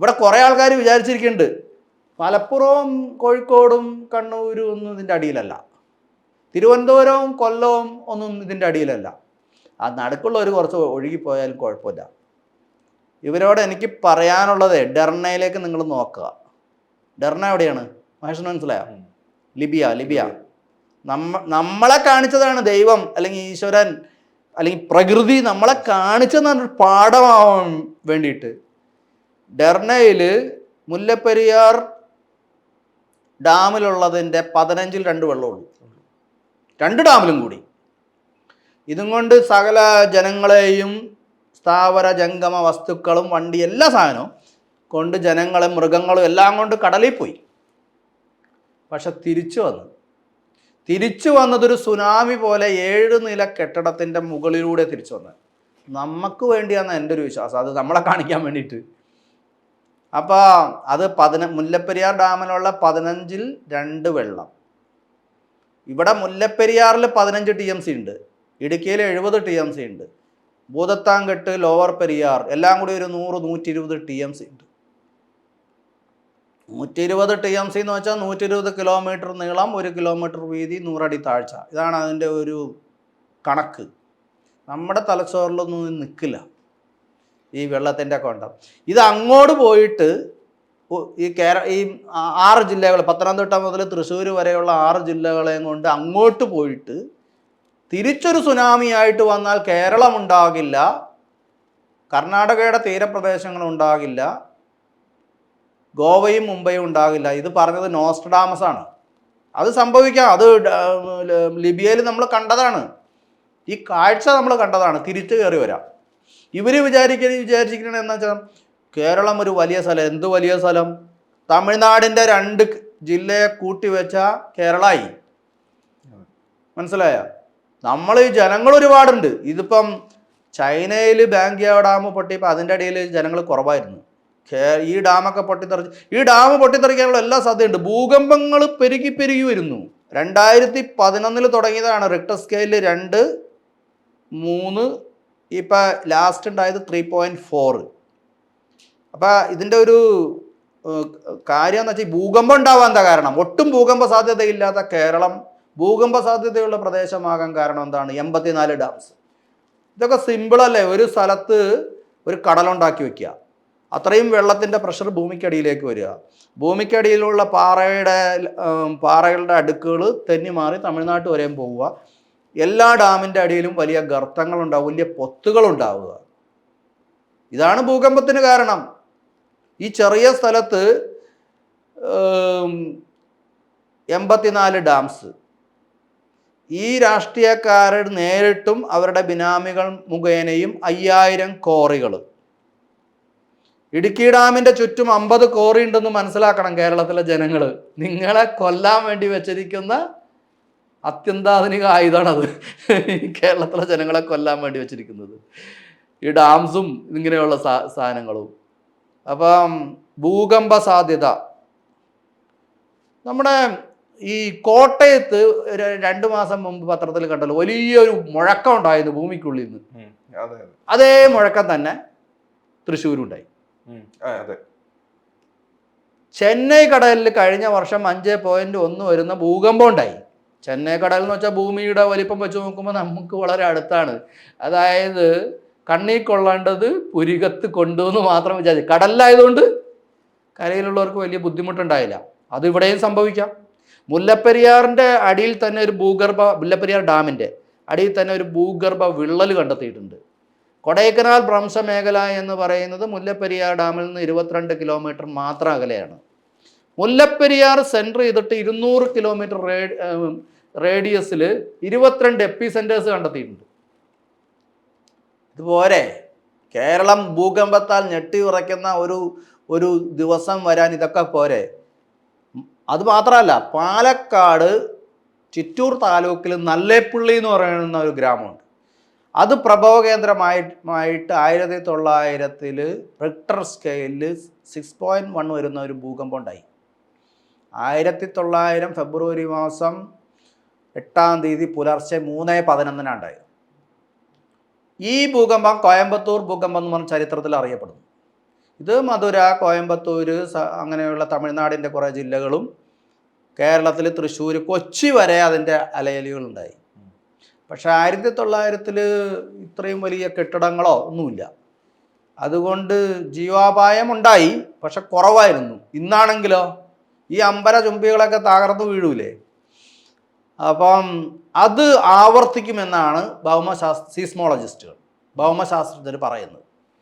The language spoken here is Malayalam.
ഇവിടെ കുറേ ആൾക്കാർ വിചാരിച്ചിരിക്കുന്നുണ്ട്. മലപ്പുറവും കോഴിക്കോടും കണ്ണൂരും ഒന്നും ഇതിന്റെ അടിയിലല്ല. തിരുവനന്തപുരവും കൊല്ലവും ഒന്നും ഇതിന്റെ അടിയിലല്ല. ആ നടുക്കുള്ളവർ കുറച്ച് ഒഴുകിപ്പോയാലും കുഴപ്പമില്ല. ഇവരോട് എനിക്ക് പറയാനുള്ളത് ഡെർണയിലേക്ക് നിങ്ങൾ നോക്കുക. ഡെർണ എവിടെയാണ്? മഹേഷിന് മനസ്സിലായോ? Libya Libya. നമ്മ നമ്മളെ കാണിച്ചതാണ് ദൈവം അല്ലെങ്കിൽ ഈശ്വരൻ അല്ലെങ്കിൽ പ്രകൃതി നമ്മളെ കാണിച്ചതെന്ന് പറഞ്ഞൊരു പാഠമാവാൻ വേണ്ടിയിട്ട്. ഡെർണയിൽ മുല്ലപ്പെരിയാർ ഡാമിലുള്ളതിന്റെ പതിനഞ്ചിൽ രണ്ട് വെള്ളമുള്ളൂ. രണ്ട് ഡാമിലും കൂടി. ഇതും കൊണ്ട് സകല ജനങ്ങളെയും സ്ഥാവര ജംഗമ വസ്തുക്കളും വണ്ടി എല്ലാ സാധനവും കൊണ്ട് ജനങ്ങളെ മൃഗങ്ങളും എല്ലാം കൊണ്ട് കടലിൽ പോയി. പക്ഷെ തിരിച്ചു വന്നു. തിരിച്ചു വന്നതൊരു സുനാമി പോലെ ഏഴ് നില കെട്ടിടത്തിന്റെ മുകളിലൂടെ തിരിച്ചു വന്നത് നമുക്ക് വേണ്ടിയാണ് എന്റെ ഒരു വിശ്വാസം. അത് നമ്മളെ കാണിക്കാൻ വേണ്ടിയിട്ട്. അപ്പോൾ അത് പതിന മുല്ലപ്പെരിയാർ ഡാമിലുള്ള പതിനഞ്ചിൽ രണ്ട് വെള്ളം. ഇവിടെ മുല്ലപ്പെരിയാറിൽ പതിനഞ്ച് ടി എം സി ഉണ്ട്. ഇടുക്കിയിൽ എഴുപത് ടി എം സി ഉണ്ട്. ഭൂതത്താങ്കെട്ട് ലോവർ പെരിയാർ എല്ലാം കൂടി ഒരു നൂറ് നൂറ്റി ഇരുപത് ടി എം സി ഉണ്ട്. നൂറ്റി ഇരുപത് ടി എം സി എന്ന് വെച്ചാൽ നൂറ്റി ഇരുപത് കിലോമീറ്റർ നീളം ഒരു കിലോമീറ്റർ വീതി നൂറടി താഴ്ച. ഇതാണ് അതിന്റെ ഒരു കണക്ക്. നമ്മുടെ തലച്ചോറിലൊന്നും നിൽക്കില്ല ഈ വെള്ളത്തിന്റെ കൊണ്ടം ഇത് അങ്ങോട്ട് പോയിട്ട് ഈ കേര ഈ ആറ് ജില്ലകൾ പത്തനംതിട്ട മുതൽ തൃശ്ശൂർ വരെയുള്ള ആറ് ജില്ലകളെയും കൊണ്ട് അങ്ങോട്ട് പോയിട്ട് തിരിച്ചൊരു സുനാമിയായിട്ട് വന്നാൽ കേരളം ഉണ്ടാകില്ല കർണാടകയുടെ തീരപ്രദേശങ്ങൾ ഉണ്ടാകില്ല ഗോവയും മുംബൈയും ഉണ്ടാകില്ല. ഇത് പറഞ്ഞത് നോസ്ട്രഡാമസ് ആണ്. അത് സംഭവിക്കാം. അത് ലിബിയയിൽ നമ്മൾ കണ്ടതാണ്. ഈ കാഴ്ച നമ്മൾ കണ്ടതാണ്. തിരിച്ചു കയറി വരാം. ഇവർ വിചാരിക്കുന്ന വിചാരിച്ചിരിക്കണ എന്താ വെച്ചാൽ കേരളം ഒരു വലിയ സ്ഥലം. എന്ത് വലിയ സ്ഥലം? തമിഴ്നാടിന്റെ രണ്ട് ജില്ലയെ കൂട്ടി വെച്ച കേരളമായി മനസ്സിലായ? നമ്മൾ ഈ ജനങ്ങൾ ഒരുപാടുണ്ട്. ഇതിപ്പം ചൈനയിൽ ബാങ്കിയ ഡാം പൊട്ടിയപ്പോൾ അതിന്റെ ഇടയിൽ ജനങ്ങൾ കുറവായിരുന്നു. ഈ ഡാമൊക്കെ പൊട്ടിത്തെറിച്ച് ഈ ഡാം പൊട്ടിത്തെറിക്കാനുള്ള എല്ലാ സാധ്യതയുണ്ട്. ഭൂകമ്പങ്ങൾ പെരുകി പെരുകി വരുന്നു. രണ്ടായിരത്തി പതിനൊന്നിൽ തുടങ്ങിയതാണ് റിക്ടർ സ്കെയിലിൽ രണ്ട് മൂന്ന് ഇപ്പം ലാസ്റ്റ് ഉണ്ടായത് ത്രീ പോയിന്റ് ഫോർ അപ്പോൾ ഇതിന്റെ ഒരു കാര്യം എന്ന് വെച്ചാൽ ഭൂകമ്പം ഉണ്ടാവാൻ എന്താ കാരണം? ഒട്ടും ഭൂകമ്പ സാധ്യതയില്ലാത്ത കേരളം ഭൂകമ്പ സാധ്യതയുള്ള പ്രദേശമാകാൻ കാരണം എന്താണ്? എൺപത്തിനാല് ഡാംസ് ഇതൊക്കെ സിമ്പിളല്ലേ ഒരു സ്ഥലത്ത് ഒരു കടലുണ്ടാക്കി വെക്കുക അത്രയും വെള്ളത്തിന്റെ പ്രഷർ ഭൂമിക്കടിയിലേക്ക് വരിക. ഭൂമിക്കടിയിലുള്ള പാറയുടെ പാറകളുടെ അടുക്കുകൾ തെന്നി മാറി തമിഴ്നാട്ട് വരെയും പോവുക. എല്ലാ ഡാമിന്റെ അടിയിലും വലിയ ഗർത്തങ്ങൾ ഉണ്ടാവും വലിയ പൊത്തുകൾ ഉണ്ടാവുക ഇതാണ് ഭൂകമ്പത്തിന് കാരണം. ഈ ചെറിയ സ്ഥലത്ത് എൺപത്തിനാല് ഡാംസ്. ഈ രാഷ്ട്രീയക്കാരൻ നേരിട്ടും അവരുടെ ബിനാമികൾ മുഖേനയും അയ്യായിരം കോറികൾ ഇടുക്കി ഡാമിന്റെ ചുറ്റും അമ്പത് കോറി ഉണ്ടെന്ന് മനസ്സിലാക്കണം കേരളത്തിലെ ജനങ്ങൾ നിങ്ങളെ കൊല്ലാൻ വേണ്ടി വെച്ചിരിക്കുന്ന അത്യന്താധുനിക ആയുധമാണത്. കേരളത്തിലെ ജനങ്ങളെ കൊല്ലാൻ വേണ്ടി വെച്ചിരിക്കുന്നത്. ഈ ഡാംസും ഇങ്ങനെയുള്ള സാ സാധനങ്ങളും. അപ്പം ഭൂകമ്പ സാധ്യത. നമ്മുടെ ഈ കോട്ടയത്ത് രണ്ട് മാസം മുമ്പ് പത്രത്തിൽ കണ്ടല്ലോ വലിയൊരു മുഴക്കം ഉണ്ടായിരുന്നു ഭൂമിക്കുള്ളിൽ നിന്ന്. അതെ മുഴക്കം തന്നെ തൃശ്ശൂരുണ്ടായി. ചെന്നൈ കടലിൽ കഴിഞ്ഞ വർഷം അഞ്ച് പോയിന്റ് ഒന്ന് വരുന്ന ഭൂകമ്പം ഉണ്ടായി. ചെന്നൈ കടൽ എന്ന് വെച്ചാൽ ഭൂമിയുടെ വലിപ്പം വെച്ച് നോക്കുമ്പോൾ നമുക്ക് വളരെ അടുത്താണ്. അതായത് കണ്ണീ കൊള്ളേണ്ടത് പുരികത്ത് കൊണ്ടുവന്ന് മാത്രം വിചാരിച്ചു. കടലിലായതുകൊണ്ട് കരയിലുള്ളവർക്ക് വലിയ ബുദ്ധിമുട്ടുണ്ടായില്ല. അത് ഇവിടെയും സംഭവിക്കാം. മുല്ലപ്പെരിയാറിന്റെ അടിയിൽ തന്നെ ഒരു ഭൂഗർഭ മുല്ലപ്പെരിയാർ ഡാമിന്റെ അടിയിൽ തന്നെ ഒരു ഭൂഗർഭ വിള്ളൽ കണ്ടെത്തിയിട്ടുണ്ട്. കൊടൈക്കനാൽ ഭ്രംശ മേഖല എന്ന് പറയുന്നത് മുല്ലപ്പെരിയാർ ഡാമിൽ നിന്ന് ഇരുപത്തിരണ്ട് കിലോമീറ്റർ മാത്രം അകലെയാണ്. മുല്ലപ്പെരിയാർ സെന്റർ ചെയ്തിട്ട് ഇരുന്നൂറ് കിലോമീറ്റർ റേഡിയസിൽ ഇരുപത്തിരണ്ട് എപ്പി സെന്റേഴ്സ് കണ്ടെത്തിയിട്ടുണ്ട്. ഇതുപോലെ കേരളം ഭൂകമ്പത്താൽ ഞെട്ടി ഉറയ്ക്കുന്ന ഒരു ഒരു ദിവസം വരാൻ ഇതൊക്കെ പോരെ. അത് മാത്രമല്ല പാലക്കാട് ചിറ്റൂർ താലൂക്കിൽ നല്ലേപ്പുള്ളി എന്ന് പറയുന്ന ഒരു ഗ്രാമമുണ്ട്. അത് പ്രഭവ കേന്ദ്രമായിട്ട് ആയിരത്തി തൊള്ളായിരത്തിൽ റിക്ടർ സ്കെയിലിൽ സിക്സ് പോയിന്റ് വൺ വരുന്ന ഒരു ഭൂകമ്പം ഉണ്ടായി ആയിരത്തി തൊള്ളായിരം ഫെബ്രുവരി മാസം എട്ടാം തീയതി പുലർച്ചെ മൂന്ന് പതിനൊന്നിനാണ് ഉണ്ടായത് ഈ ഭൂകമ്പം കോയമ്പത്തൂർ ഭൂകമ്പം എന്ന് പറഞ്ഞ ചരിത്രത്തിൽ അറിയപ്പെടുന്നു. ഇത് മധുര കോയമ്പത്തൂർ അങ്ങനെയുള്ള തമിഴ്നാടിന്റെ കുറേ ജില്ലകളും കേരളത്തിൽ തൃശ്ശൂർ കൊച്ചി വരെ അതിന്റെ അലയലുകളുണ്ടായി. പക്ഷേ ആയിരത്തി തൊള്ളായിരത്തിൽ ഇത്രയും വലിയ കെട്ടിടങ്ങളോ ഒന്നുമില്ല. അതുകൊണ്ട് ജീവാപായം ഉണ്ടായി പക്ഷെ കുറവായിരുന്നു. ഇന്നാണെങ്കിലോ ഈ അമ്പര ചുംബികളൊക്കെ തകർന്നു വീഴൂലേ? അപ്പം അത് ആവർത്തിക്കുമെന്നാണ് ഭൗമശാസ് സീസ്മോളജിസ്റ്റുകൾ ഭൗമശാസ്ത്രജ്ഞർ പറയുന്നത്.